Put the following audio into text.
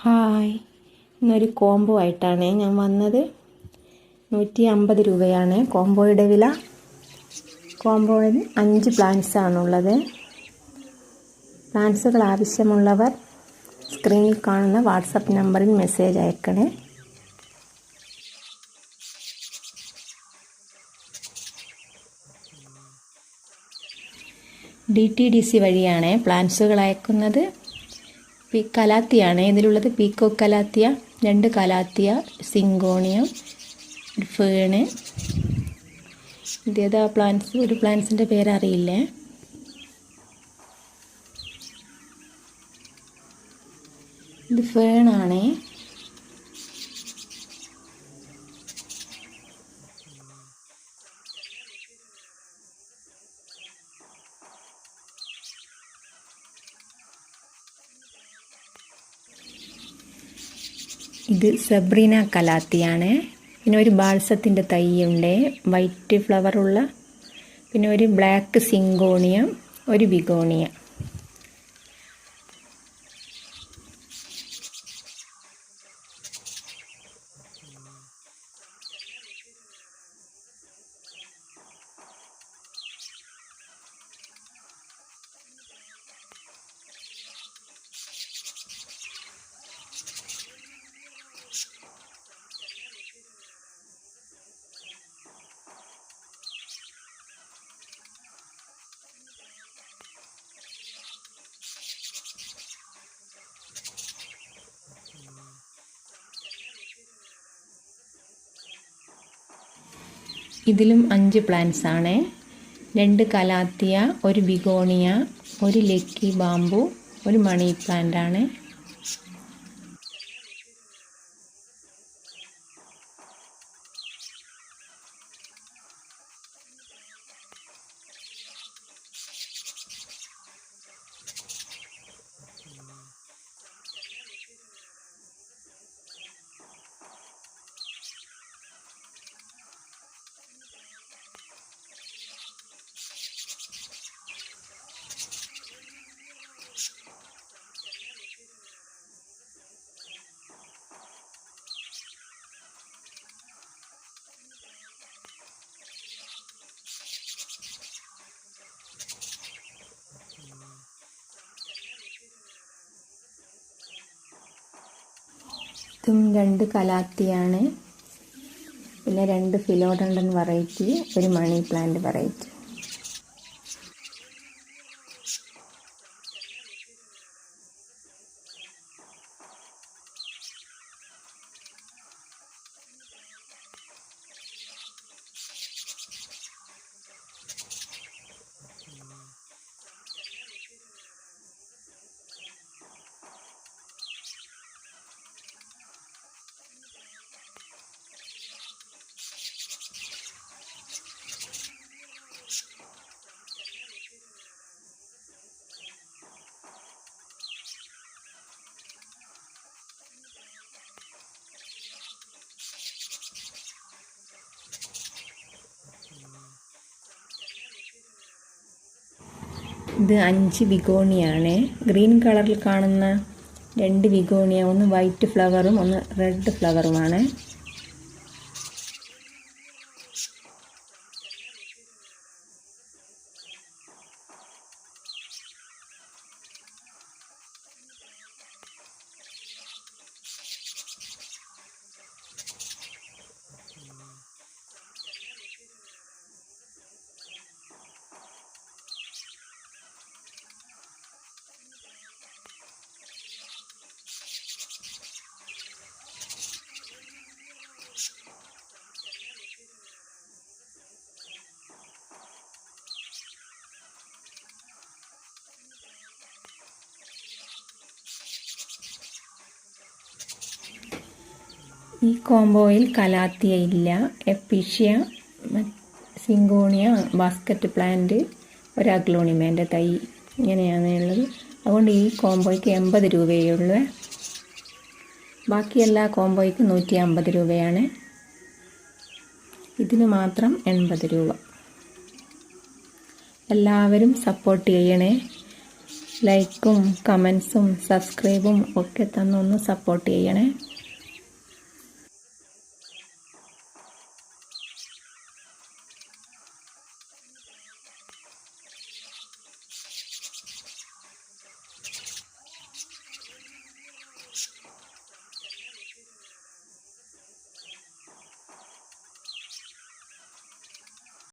Hi. ഇന്നൊരു combo ആയിട്ടാണ് ഞാൻ വന്നത്. നൂറ്റി അമ്പത് രൂപയാണ് കോംബോയുടെ വില. കോംബോയിൽ അഞ്ച് പ്ലാന്റ്സ് ആണുള്ളത്. പ്ലാന്റ്സുകൾ ആവശ്യമുള്ളവർ സ്ക്രീനിൽ കാണുന്ന വാട്സപ്പ് നമ്പറിൽ മെസ്സേജ് അയക്കണേ. ഡി ടി ഡി സി വഴിയാണ് പ്ലാന്റ്സുകൾ അയക്കുന്നത്. പി കലാത്തിയാണ്. ഇതിലുള്ളത് പീക്കോ കലാത്തിയ രണ്ട് കലാത്തിയ സിങ്കോണിയം ഒരു ഫേണ്. ഇതേതാ പ്ലാന്റ്സ്? ഒരു പ്ലാന്റ്സിന്റെ പേരറിയില്ലേ? ഇത് ഫേണാണേ. ഇത് സബ്രീന കലാത്തിയാണ്. പിന്നെ ഒരു ബാൾസത്തിന്റെ തൈയുണ്ട്. വൈറ്റ് ഫ്ലവറുള്ള പിന്നെ ഒരു ബ്ലാക്ക് സിങ്കോണിയം ഒരു ബിഗോണിയ ഇതിലും അഞ്ച് പ്ലാന്റ്സ് ആണ്. രണ്ട് കലാത്തിയ ഒരു ബിഗോണിയ ഒരു ലക്കി ബാമ്പു ഒരു മണി പ്ലാന്റ് ആണ്. ഇതും രണ്ട് കലാത്തിയാണ്. പിന്നെ രണ്ട് ഫിലോഡണ്ടൻ വെറൈറ്റി ഒരു മണി പ്ലാന്റ് വെറൈറ്റി ഇത് അഞ്ച് ബിഗോണിയാണ്. ഗ്രീൻ കളറിൽ കാണുന്ന രണ്ട് ബിഗോണിയ. ഒന്ന് വൈറ്റ് ഫ്ലവറും ഒന്ന് റെഡ് ഫ്ലവറുമാണ്. ഈ കോംബോയിൽ കലാത്തിയ ഇല്ല എപ്പിഷ്യ സിങ്കോണിയ ബാസ്ക്കറ്റ് പ്ലാന്റ് ഒരു തൈ ഇങ്ങനെയാണ് ഉള്ളത്. അതുകൊണ്ട് ഈ കോംബോയ്ക്ക് എൺപത് രൂപയേ ഉള്ളൂ. ബാക്കി എല്ലാ കോംബോയ്ക്ക് നൂറ്റി അമ്പത് രൂപയാണ്. ഇതിന് മാത്രം എൺപത് രൂപ. എല്ലാവരും സപ്പോർട്ട് ചെയ്യണേ. ലൈക്കും കമൻസും സബ്സ്ക്രൈബും ഒക്കെ തന്നൊന്ന് സപ്പോർട്ട് ചെയ്യണേ.